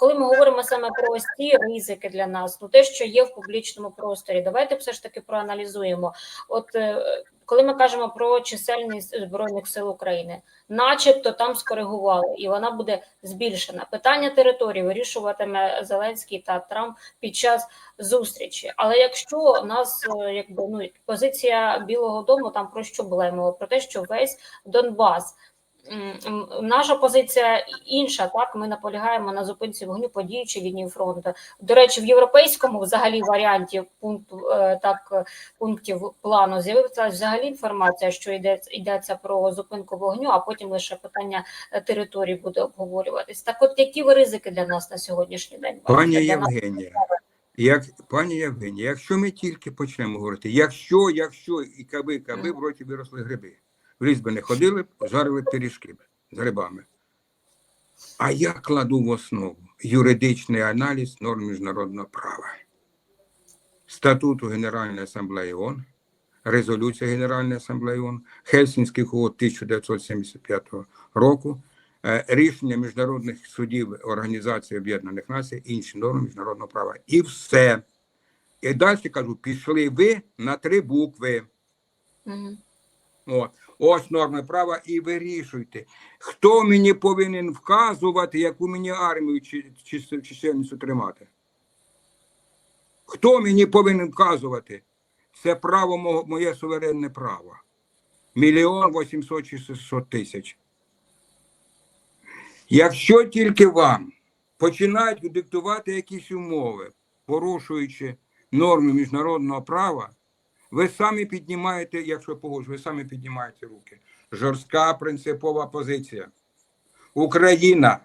коли ми говоримо саме про ось ці ризики для нас, ну те, що є в публічному просторі, давайте все ж таки проаналізуємо. От е, коли ми кажемо про чисельність збройних сил України, начебто там скоригували, і вона буде збільшена. Питання території вирішуватиме Зеленський та Трамп під час зустрічі. Але якщо у нас е, якби ну позиція Білого Дому там про що була мова? Про те, що весь Донбас. Наша позиція інша. Так ми наполягаємо на зупинці вогню по діючій лінії фронту. До речі, в європейському взагалі варіанті пункту е, так пунктів плану з'явилася взагалі інформація, що йде йдеться про зупинку вогню, а потім лише питання е, території буде обговорюватись. Так, от які ви ризики для нас на сьогоднішній день? Пані? Євгенія, як пані Євгенія, якщо ми тільки почнемо говорити, якщо, якщо і каби, каби в роті виросли гриби, в ліс би не ходили, жарили пиріжки з грибами. А я кладу в основу юридичний аналіз норм міжнародного права, статуту Генеральної асамблеї ООН, резолюція Генеральної асамблеї ООН, Хельсінських угод 1975 року, е, рішення міжнародних судів Організації Об'єднаних Націй, інші норми міжнародного права. І все. І далі кажу, пішли ви на три букви. Мгм. От. Ось норми права і вирішуйте. Хто мені повинен вказувати, яку мені армію чи, чи, чисельність тримати? Хто мені повинен вказувати? Це право мо- моє суверенне право. Мільйон вісімсот чи 600 тисяч. Якщо тільки вам починають диктувати якісь умови, порушуючи норми міжнародного права, ви самі піднімаєте, якщо погоджу, ви самі піднімаєте руки. Жорстка принципова позиція. Україна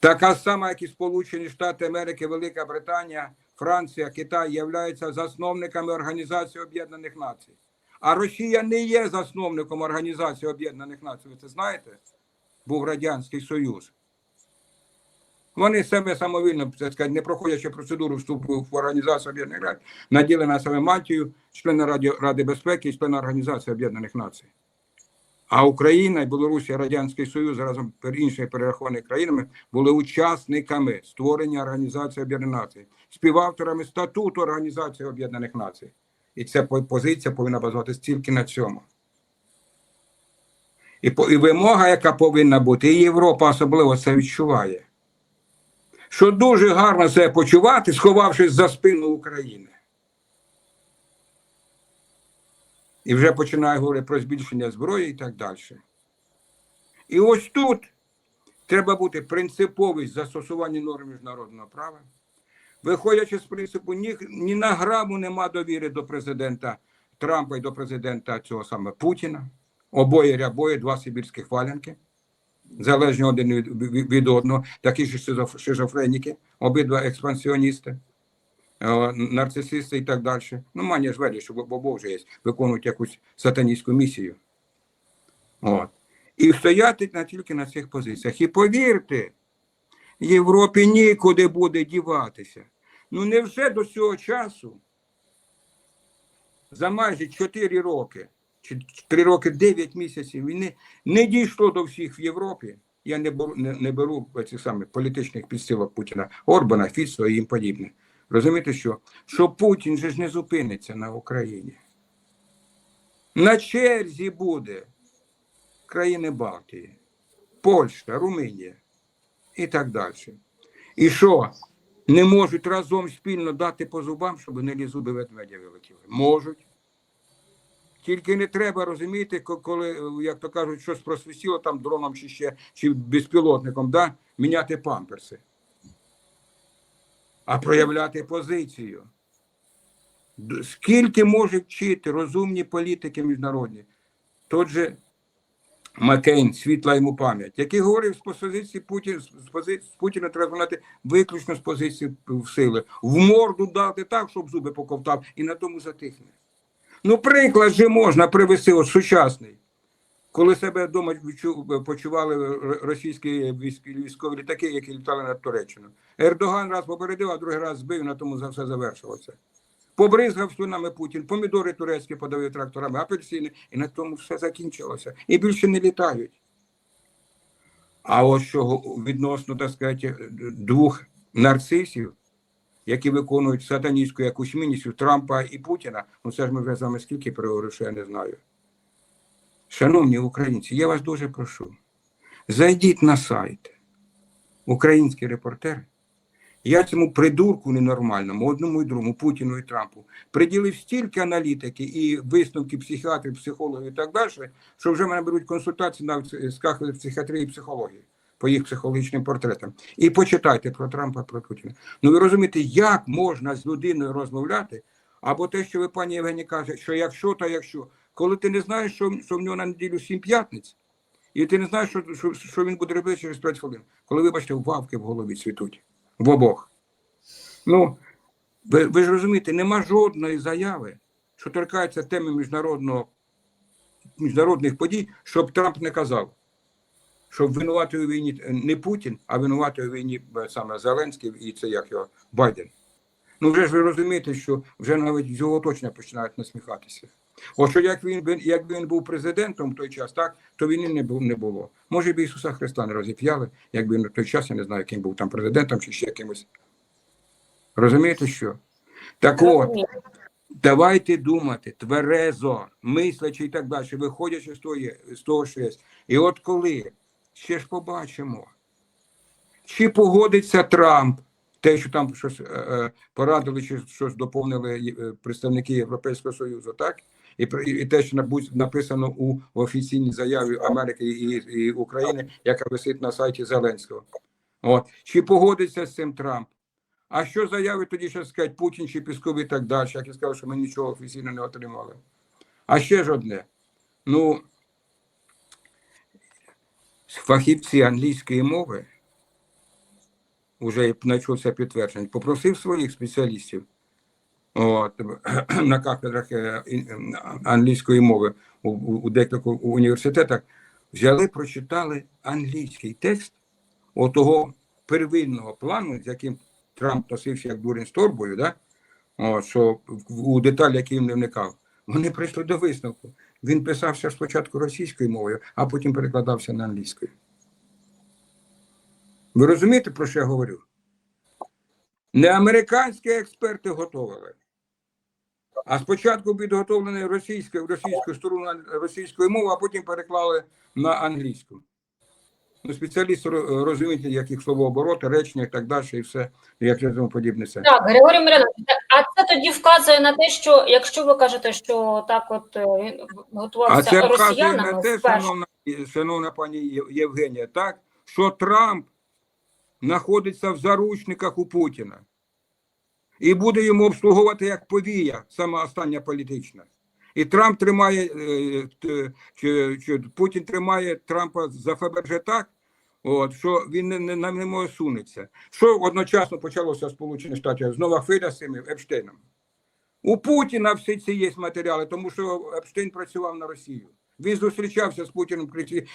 така сама, як і Сполучені Штати Америки, Велика Британія, Франція, Китай являються засновниками Організації Об'єднаних Націй. А Росія не є засновником Організації Об'єднаних Націй. Ви це знаєте? Був Радянський Союз. Вони себе самовільно, так сказати, не проходячи процедуру вступу в Організацію Об'єднаних Націй, наділена себе мантію члена Раді, Ради безпеки і члена Організації Об'єднаних Націй. А Україна і Білорусія, Радянський Союз разом з іншими перерахованими країнами були учасниками створення Організації Об'єднаних Націй, співавторами статуту Організації Об'єднаних Націй. І ця позиція повинна базуватися тільки на цьому. І, і вимога, яка повинна бути, і Європа особливо це відчуває що дуже гарно себе почувати, сховавшись за спину України. І вже починає говорити про збільшення зброї і так далі. І ось тут треба бути принциповість застосування норм міжнародного права. Виходячи з принципу, ні, ні на граму нема довіри до президента Трампа і до президента цього саме Путіна. Обоє рябоє, два сибірських валянки залежні один від, від, одного, такі ж шизофреніки, обидва експансіоністи, е, нарцисисти і так далі. Ну, мені ж веде, що бо вже є, виконують якусь сатаністську місію. От. І стояти на, тільки на цих позиціях. І повірте, Європі нікуди буде діватися. Ну невже до цього часу за майже 4 роки чи 3 роки 9 місяців війни не дійшло до всіх в Європі. Я не беру, не, не беру цих самих політичних підстилок Путіна, Орбана, Фіцо і їм подібне. Розумієте, що? Що Путін же ж не зупиниться на Україні. На черзі буде країни Балтії, Польща, Румунія і так далі. І що? Не можуть разом спільно дати по зубам, щоб не зуби ведмедя вилетіли. Можуть. Тільки не треба розуміти, коли, е, як то кажуть, щось просвистіло там дроном чи ще чи безпілотником, да, міняти памперси. А проявляти позицію. Скільки можуть вчити розумні політики міжнародні? Тот же Маккейн, світла йому пам'ять, який говорив з позиції Путіна, з позиції Путіна треба знати виключно з позиції в сили. В морду дати так, щоб зуби поковтав, і на тому затихне. Ну, приклад же можна привести от сучасний. Коли себе вдома почували російські військові літаки, які літали над Туреччиною. Ердоган раз попередив, а другий раз збив, на тому за все завершилося. Побризгав слюнами Путін, помідори турецькі подавив тракторами, апельсини, і на тому все закінчилося. І більше не літають. А ось що відносно, так сказати, двох нарцисів, які виконують сатаністську якусь місію Трампа і Путіна. Ну це ж ми вже з вами скільки переговорили, що я не знаю. Шановні українці, я вас дуже прошу. Зайдіть на сайт Український репортер. Я цьому придурку ненормальному, одному і другому, Путіну і Трампу, приділив стільки аналітики і висновки психіатрів, психологів і так далі, що вже мене беруть консультації навіть з кафедри психіатрії і психології по їх психологічним портретам. І почитайте про Трампа, про Путіна. Ну ви розумієте, як можна з людиною розмовляти, або те, що ви, пані Євгені, каже, що якщо, то якщо, коли ти не знаєш, що, що в нього на неділю сім п'ятниць, і ти не знаєш, що, що, що він буде робити через 5 хвилин, коли, вибачте, вавки в голові цвітуть. В обох. Ну, ви, ви ж розумієте, нема жодної заяви, що торкається теми міжнародного, міжнародних подій, щоб Трамп не казав, що винуватий у війні не Путін, а винуватий у війні е, саме Зеленський і це як його Байден. Ну вже ж ви розумієте, що вже навіть з його оточення починають насміхатися. От що як він, якби він був президентом в той час, так, то війни не було. Не було. Може б Ісуса Христа не розіп'яли, якби він в той час, я не знаю, яким був там президентом чи ще якимось. Розумієте що? Так от, давайте думати тверезо, мислячи і так далі, виходячи з того, з того, що є. І от коли ще ж побачимо, чи погодиться Трамп, те, що там щось е, е, порадили, чи щось доповнили е, представники Європейського Союзу, так? І, і те, що написано у офіційній заяві Америки і, і України, яка висить на сайті Зеленського. От. Чи погодиться з цим Трамп? А що заяви тоді ще сказати Путін чи Пісков і так далі, як я сказав, що ми нічого офіційно не отримали. А ще ж одне. Ну, фахівці англійської мови, вже почався підтвердження, попросив своїх спеціалістів от, на кафедрах е, англійської мови у, у, декількох університетах, взяли, прочитали англійський текст отого первинного плану, з яким Трамп носився як дурень з торбою, да? От, що у деталі, які він не вникав, вони прийшли до висновку. Він писався спочатку російською мовою, а потім перекладався на англійською. Ви розумієте, про що я говорю? Не американські експерти готували, а спочатку підготовлений російською російською стороною російської мови, а потім переклали на англійську. Ну, спеціалісти ро- розуміють, яких словообороти, речення і так далі, і все, як тому подібне. Все. Так, Григорій Миронович, це тоді вказує на те, що якщо ви кажете, що так от е, він А готувався це вказує росіянами на те, спершу, шановна, шановна пані Є- Євгенія, так, що Трамп знаходиться в заручниках у Путіна і буде йому обслуговувати як повія, сама остання політична. І Трамп тримає, е, т- чи, чи Путін тримає Трампа за Фаберже так, от, що він не, не, не, не може сунеться. Що одночасно почалося в Сполучених Штатах? Знову хвиля з Епштейном. У Путіна всі ці є матеріали, тому що Епштейн працював на Росію. Він зустрічався з Путіним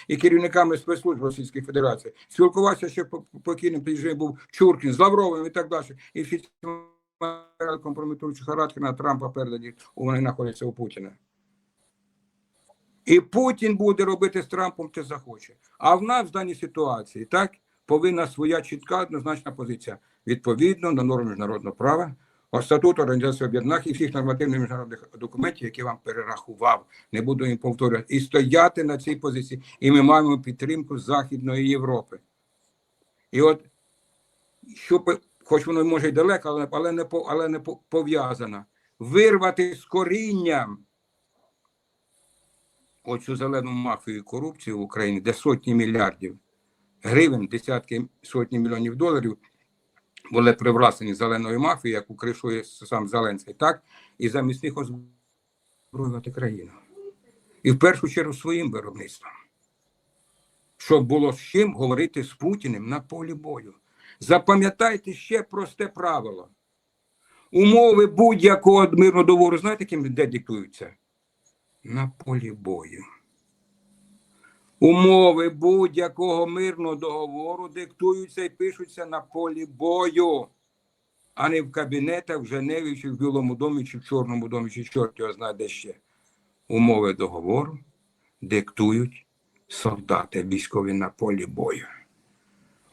і керівниками спецслужб Російської Федерації. Спілкувався ще по- покійним, вже був Чуркін з Лавровим і так далі. І всі ці матеріали компрометуючого характеру на Трампа передані, вони знаходяться у Путіна. І Путін буде робити з Трампом те захоче. А в нас в даній ситуації так повинна своя чітка однозначна позиція відповідно до норм міжнародного права, статуту Організації Об'єднаних і всіх нормативних міжнародних документів, які вам перерахував. Не буду їм повторювати, і стояти на цій позиції. І ми маємо підтримку Західної Європи. І от що хоч воно може й далеко, але, але не але не по- пов'язано. Вирвати з корінням оцю зелену мафію і корупцію в Україні, де сотні мільярдів гривень, десятки сотні мільйонів доларів були привласнені зеленою мафією, яку кришує сам Зеленський, так? І замість них озброювати країну. І в першу чергу своїм виробництвом. Щоб було з чим говорити з Путіним на полі бою. Запам'ятайте ще просте правило. Умови будь-якого мирного договору, знаєте, ким де диктуються? На полі бою. Умови будь-якого мирного договору диктуються і пишуться на полі бою, а не в кабінетах в Женеві, чи в Білому домі, чи в Чорному домі, чи чорт його знає де ще. Умови договору диктують солдати військові на полі бою.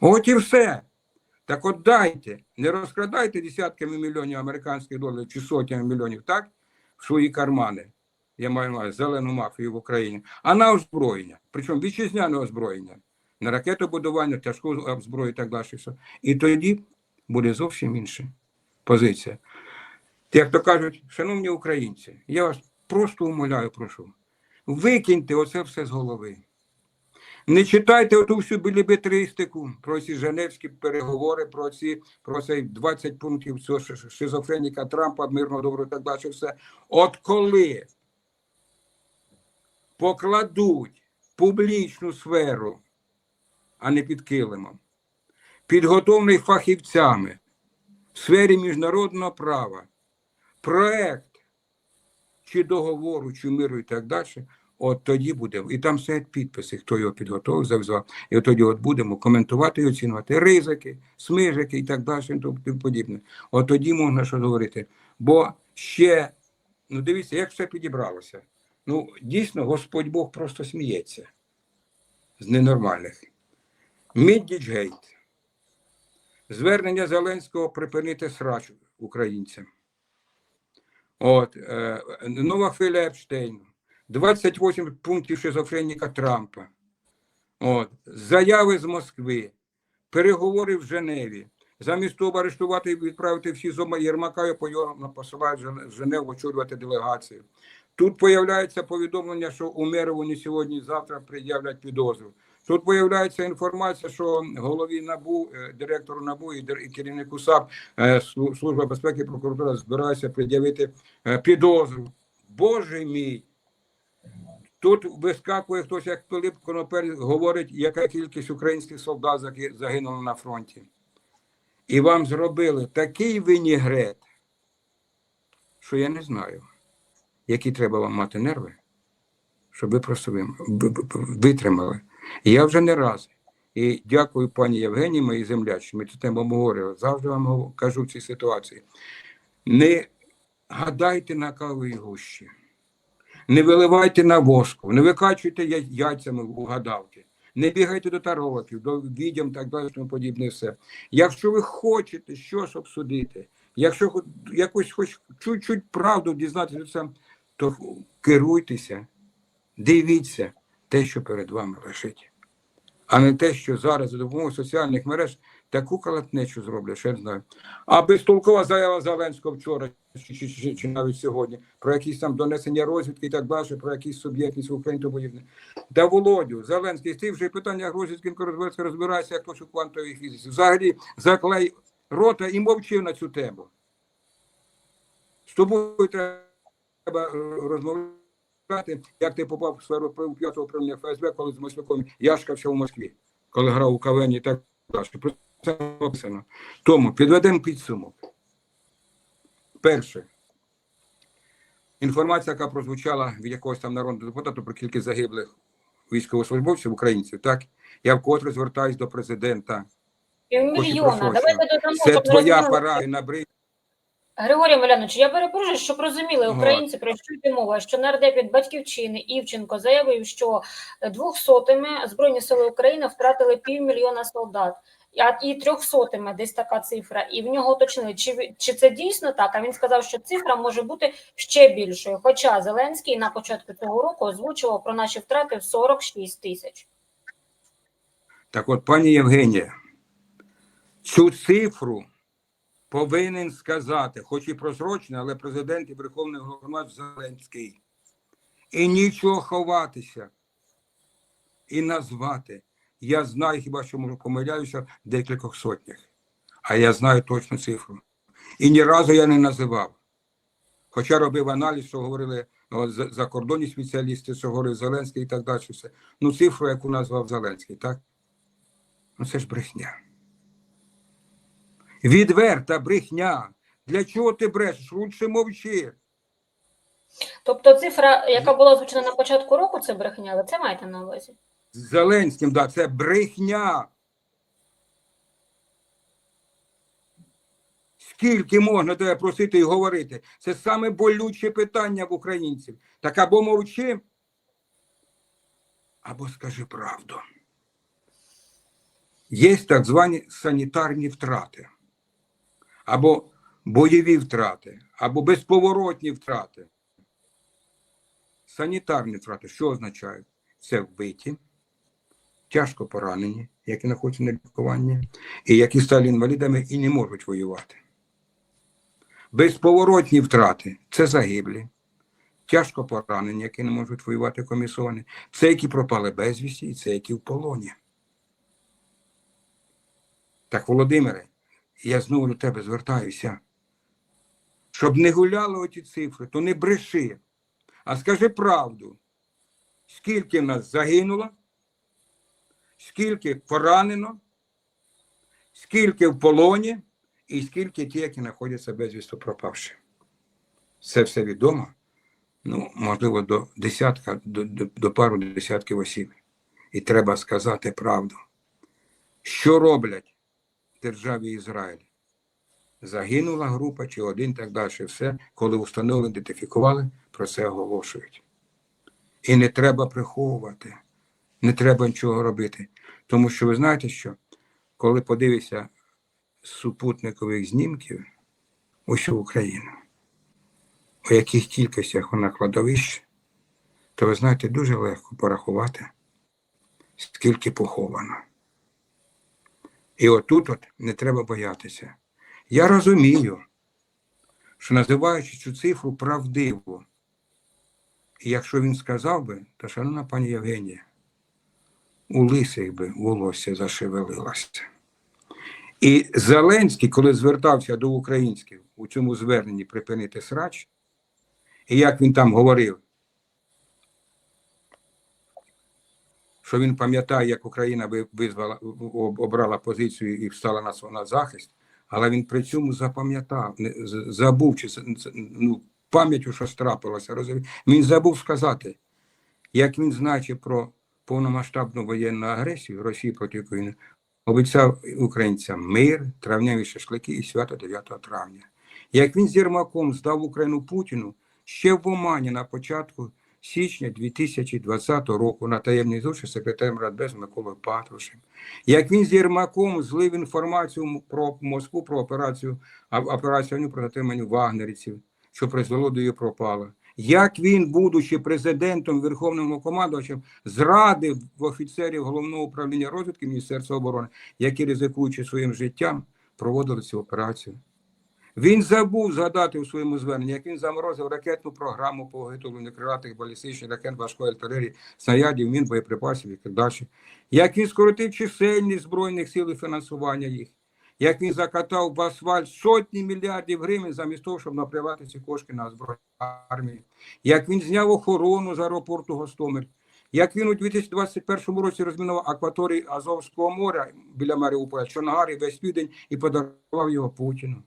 От і все. Так от дайте, не розкрадайте десятками мільйонів американських доларів чи сотнями мільйонів, так, в свої кармани. Я маю увазі зелену мафію в Україні, а на озброєння, причому вітчизняне озброєння, на ракетобудування, тяжку зброю і так далі. І тоді буде зовсім інша позиція. Як то кажуть, шановні українці, я вас просто умоляю, прошу, викиньте оце все з голови. Не читайте оту всю білібетристику про ці Женевські переговори, про ці про цей 20 пунктів цього шизофреніка Трампа, мирного доброго і так далі. Все. От коли покладуть публічну сферу, а не під килимом, підготовлений фахівцями в сфері міжнародного права, проект чи договору, чи миру і так далі, от тоді буде. І там стоять підписи, хто його підготовив, завзяв. І от тоді от будемо коментувати і оцінювати ризики, смижики і так далі, і тому подібне. От тоді можна щось говорити. Бо ще, ну дивіться, як все підібралося. Ну, дійсно, Господь Бог просто сміється з ненормальних. Міддіджгейт. Звернення Зеленського припинити срач українцям. От, е, нова хвиля Епштейну. 28 пунктів шизофреніка Трампа. От, заяви з Москви, переговори в Женеві. Замість того арештувати і відправити всі зома Єрмака пойовно посилають в Женеву очолювати делегацію. Тут появляється повідомлення, що Умерову сьогодні, завтра пред'являть підозру. Тут появляється інформація, що голові НАБУ, е, директору НАБУ і керівнику САП е, Служба безпеки прокуратура збирається пред'явити е, підозру. Боже мій! Тут вискакує хтось, як Пилип Конопель, говорить, яка кількість українських солдат заги- загинуло на фронті. І вам зробили такий винігрет, що я не знаю, які треба вам мати нерви, щоб ви просто витримали. І я вже не раз. І дякую пані Євгенії, моїй землячці, ми цю тему обговорювали. Завжди вам кажу в цій ситуації. Не гадайте на кавовій гущі. Не виливайте на воску, не викачуйте яйцями у гадалки, не бігайте до тарологів, до відьом так далі, тому подібне все. Якщо ви хочете щось обсудити, якщо якось хоч чуть-чуть правду дізнатися, то керуйтеся, дивіться те, що перед вами лежить, а не те, що зараз за допомогою соціальних мереж таку калатнечу зроблять, я не знаю. А безтолкова заява Зеленського вчора чи, чи, чи, чи навіть сьогодні про якісь там донесення розвідки і так далі, про якісь суб'єктність в Україні тому подібне. Та Володю, Зеленський, ти вже питання розвідки розбирається, розбирається, як у квантовій фізиці. Взагалі заклей рота і мовчи на цю тему. З тобою треба е, розмовляти, як ти попав в сферу п'ятого управління ФСБ, коли з Масляком яшкався в Москві, коли грав у КВН і так далі. Про це написано. Тому підведемо підсумок. Перше. Інформація, яка прозвучала від якогось там народного депутата про кількість загиблих військовослужбовців українців, так я вкотре звертаюсь до президента. Про Давайте додамо, Це твоя пора на бри. Григорій Милянович, я перепрошую, щоб розуміли українці, про що йде мова, що нардеп від батьківщини Івченко заявив, що двохсотими Збройні сили України втратили півмільйона солдат, а і трьохсотими десь така цифра. І в нього уточнили, чи, чи це дійсно так. А він сказав, що цифра може бути ще більшою. Хоча Зеленський на початку цього року озвучував про наші втрати в 46 тисяч. Так от, пані Євгенія, цю цифру повинен сказати, хоч і прозрочно, але президент і Верховний Головномат Зеленський. І нічого ховатися. І назвати. Я знаю, хіба що можу помиляюся в декількох сотнях. А я знаю точну цифру. І ні разу я не називав. Хоча робив аналіз, що говорили ну, закордонні спеціалісти, що говорив Зеленський і так далі. Все. Ну, цифру, яку назвав Зеленський, так? Ну це ж брехня. Відверта брехня. Для чого ти брешеш? Лучше мовчи. Тобто цифра, яка була озвучена на початку року, це брехня, ви це маєте на увазі? З Зеленським, да, це брехня. Скільки можна тебе просити і говорити? Це саме болюче питання в українців. Так або мовчи, або скажи правду. є так звані санітарні втрати, або бойові втрати, або безповоротні втрати. Санітарні втрати, що означають? Це вбиті, тяжко поранені, які знаходяться на лікуванні, і які стали інвалідами і не можуть воювати. Безповоротні втрати це загиблі, тяжко поранені, які не можуть воювати комісовані, це які пропали безвісті, і це які в полоні. Так, Володимире, я знову до тебе звертаюся. Щоб не гуляли оті цифри, то не бреши, а скажи правду. Скільки нас загинуло, скільки поранено, скільки в полоні, і скільки ті, які знаходяться безвісто пропавши. Це все відомо. Ну, можливо, до десятка, до, до, до пару десятків осіб. І треба сказати правду. Що роблять державі Ізраїль? Загинула група чи один так далі. Все, коли встановили, ідентифікували, про це оголошують. І не треба приховувати, не треба нічого робити. Тому що ви знаєте, що коли подивишся супутникових знімків усю Україну, у яких кількостях вона кладовищ, то ви знаєте, дуже легко порахувати, скільки поховано. І отут от не треба боятися. Я розумію, що називаючи цю цифру правдиво, і якщо він сказав би, то, шановна пані Євгенія, у лисих би волосся зашевелилося. І Зеленський, коли звертався до українських у цьому зверненні припинити срач, і як він там говорив, що він пам'ятає, як Україна визвала, обрала позицію і встала на, на захист, але він при цьому запам'ятав, забув, чи ну, пам'яттю, що страпилося, розуміє? Він забув сказати, як він значить про повномасштабну воєнну агресію Росії проти України, обіцяв українцям мир, травневі шашлики і свято 9 травня. Як він з Єрмаком здав Україну Путіну ще в Омані на початку січня 2020 року на таємній зустрічі з секретарем Радбезу Миколою Патрушем. Як він з Єрмаком злив інформацію про Москву про операцію, операцію про затримання вагнерівців, що призвело до її пропала. Як він, будучи президентом Верховним командувачем, зрадив офіцерів головного управління розвідки Міністерства оборони, які ризикуючи своїм життям, проводили цю операцію. Він забув згадати у своєму зверненні, як він заморозив ракетну програму по виготовленню крилатих балістичних ракет важкої артилерії, снарядів, мін, боєприпасів і так далі. Як він скоротив чисельність збройних сил і фінансування їх, як він закатав в асфальт сотні мільярдів гривень замість того, щоб напрямувати ці кошти на збройну армію, як він зняв охорону з аеропорту Гостомель, як він у 2021 році розмінував акваторії Азовського моря біля Маріуполя, Чонгар і весь південь і подарував його Путіну.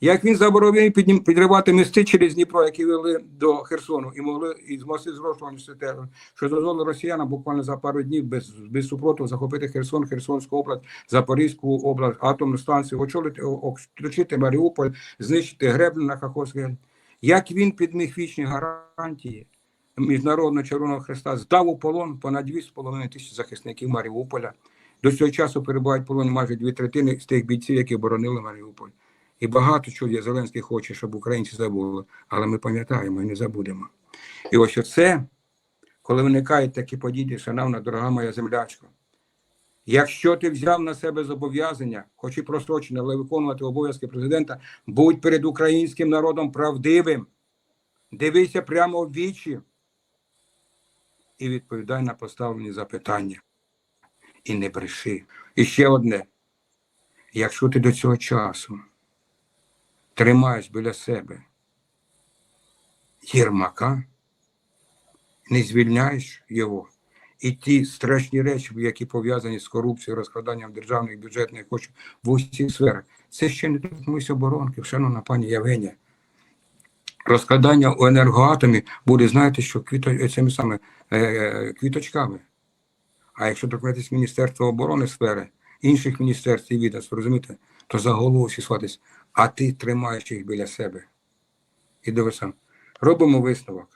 Як він заборонив підривати мости через Дніпро, які вели до Херсону, і могли із мости з Ростова що дозволило росіянам буквально за пару днів без, без супротиву захопити Херсон, Херсонську область, Запорізьку область, атомну станцію, очолити, о- оточити Маріуполь, знищити греблю на Каховській. Як він під вічні гарантії Міжнародного Червоного Хреста здав у полон понад 2,5 тисячі захисників Маріуполя. До цього часу перебувають в полоні майже дві третини з тих бійців, які оборонили Маріуполь. І багато чого Зеленський хоче, щоб українці забули, але ми пам'ятаємо і не забудемо. І ось оце, коли виникають такі події, шановна дорога моя землячка, якщо ти взяв на себе зобов'язання, хоч і просрочене, але виконувати обов'язки президента, будь перед українським народом правдивим, дивися прямо в вічі і відповідай на поставлені запитання. І не бреши. І ще одне. Якщо ти до цього часу тримаєш біля себе. Єрмака, не звільняєш його, і ті страшні речі, які пов'язані з корупцією, розкраданням державних бюджетних коштів в усіх сферах, це ще не торкнусь оборонки, шановна пані Євгенія. Розкладання у енергоатомі буде, знаєте, що квіто, цими саме е, квіточками. А якщо торкнетесь Міністерства оборони сфери, інших міністерств і відомств, розумієте, то за голову всі а ти тримаєш їх біля себе. І диви сам. Робимо висновок.